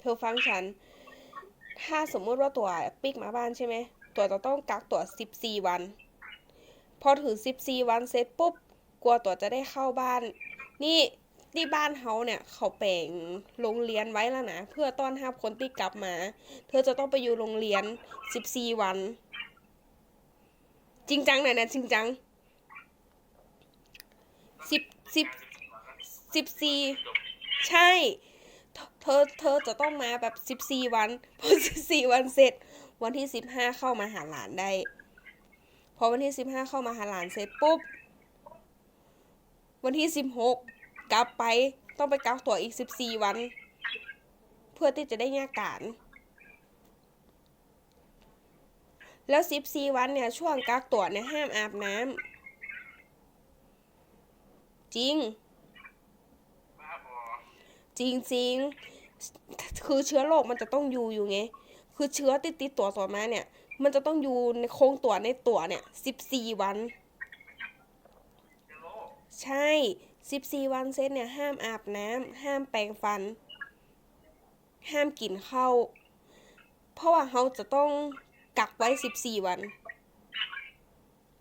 เธอฟังฉัน ถ้าสมมุติว่าตัวปิกมาบ้านใช่ไหม ตัวจะต้องกักตัว 14 วัน พอถึง 14 วันเสร็จปุ๊บ กลัวตัวจะได้เข้าบ้าน นี่ที่บ้านเขาเนี่ย เขาแป่งโรงเรียนไว้แล้วนะ เพื่อต้อนรับคนที่กลับมา เธอจะต้องไปอยู่โรงเรียน 14 วัน จริงจังหน่อยนะจริงจังสิบสิบสิบสี่ใช่ ธอเธอจะต้องมาแบบสิบสี่วันพอสิบสี่วันเสร็จ วันที่สิบห้าเข้ามาหาหลานได้ พอวันที่สิบห้าเข้ามาหาหลานเสร็จปุ๊บ วันที่สิบหกกลับไปต้องไปกักตัวอีกสิบสี่วัน เพื่อที่จะได้แยกการแล้วสิบสี่วันเนี่ยช่วงกักตัวเนี่ยห้ามอาบน้ำจริงบ้าบอจริง คือเชื้อโรคมันจะต้องอยู่อยู่ไง คือเชื้อติดติดตัวตัวมาเนี่ย มันจะต้องอยู่ในโครงตัวในตัวเนี่ยสิบสี่วัน ใช่สิบสี่วันเซตเนี่ยห้ามอาบน้ำห้ามแปรงฟัน ห้ามกินข้าวเพราะว่าเขาจะต้องกักไว้สิบสี่วัน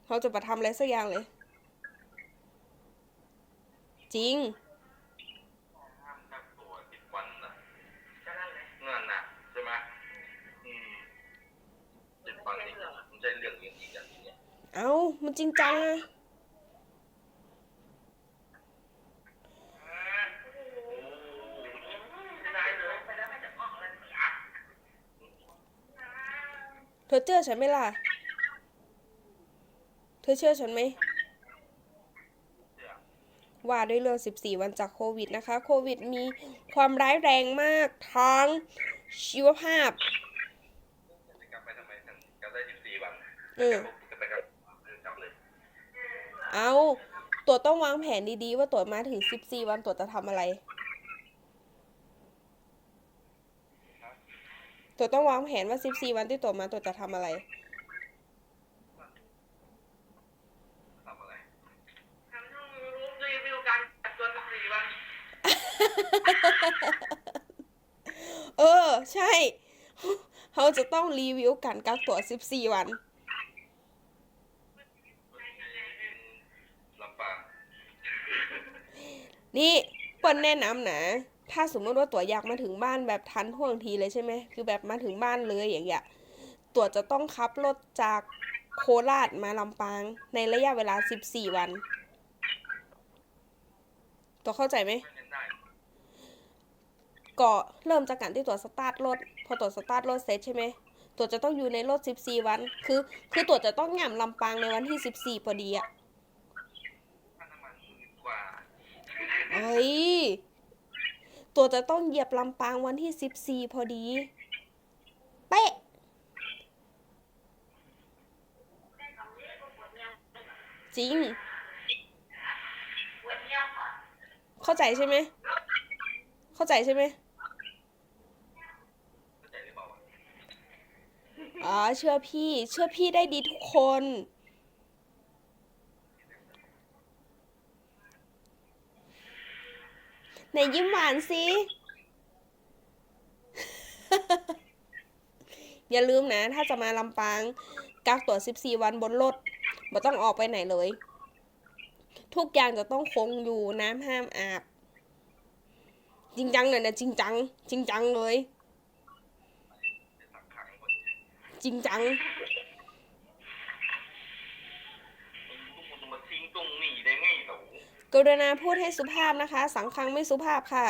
เขาจะมาทำอะไรสักอย่างเลย จริง ห้ามกักตัวสิบวันนะก็นั่นแหละเงินน่ะใช่ไหมอืมสิบวันนี่มันใช่เรื่องจริงจริงอย่างนี้ เนี่ยเอ้า มันจริงจังอะไม่ได้เลยไปแล้วไม่จะออกเลยเธอเชื่อฉันไหมล่ะ เธอเชื่อฉันไหมเชื่อว่าด้วยเรื่อง 14 วันจากโควิดนะคะ โควิดมีความร้ายแรงมากทั้งชีวภาพจะกลับไปทำไมถึงกลับได้สิบสี่วันเออ จะไปกลับกลับเลย เอาตัวต้องวางแผนดีๆ ว่าตัวมาถึง14วันตัวจะทำอะไร ตัวต้องวางแผนว่า14วันที่ตัวมาตัวจะทำอะไรทำอะไรทำช่องยูทูบรีวิวการกักตัวสิบสี่วันเออ ใช่ เขาจะต้องรีวิวการกักตัว 14 วัน นี่เปิ้ลแนะนำนะ ถ้าสมมติว่าตัวอยากมาถึงบ้านแบบทันท่วงทีเลยใช่ไหมคือแบบมาถึงบ้านเลยอย่างเงี้ยตัวจะต้องขับรถจากโคราชมาลำปาง ในระยะเวลา 14 วัน ตัวเข้าใจไหมเล่นได้ก็เริ่มจากการที่ตัวสตาร์ทรถ พอตัวสตาร์ทรถเสร็จใช่ไหมตัวจะต้องอยู่ในรถ 14 วัน คือ คือตัวจะต้องย่ำลำปางในวันที่ 14พอดีอะ ค่าน้ำมันหมื่นกว่า เฮ้ย ตัวจะต้องเหยียบลำปางวันที่14พอดี เป๊ะ จริง เข้าใจใช่ไหม เข้าใจใช่ไหมอ๋อเชื่อพี่ เชื่อพี่ได้ดีทุกคน ไหนยิ้มหวานสิ อย่าลืมนะ ถ้าจะมาลำปางกักตัว 14 วันบนรถไม่ต้องออกไปไหนเลย ทุกอย่างจะต้องคงอยู่น้ำห้ามอาบ จริงจังเลยนะจริงจัง จริงจังเลย จรั้งจริง กรุณาพูดให้สุภาพนะคะ สังคังไม่สุภาพค่ะ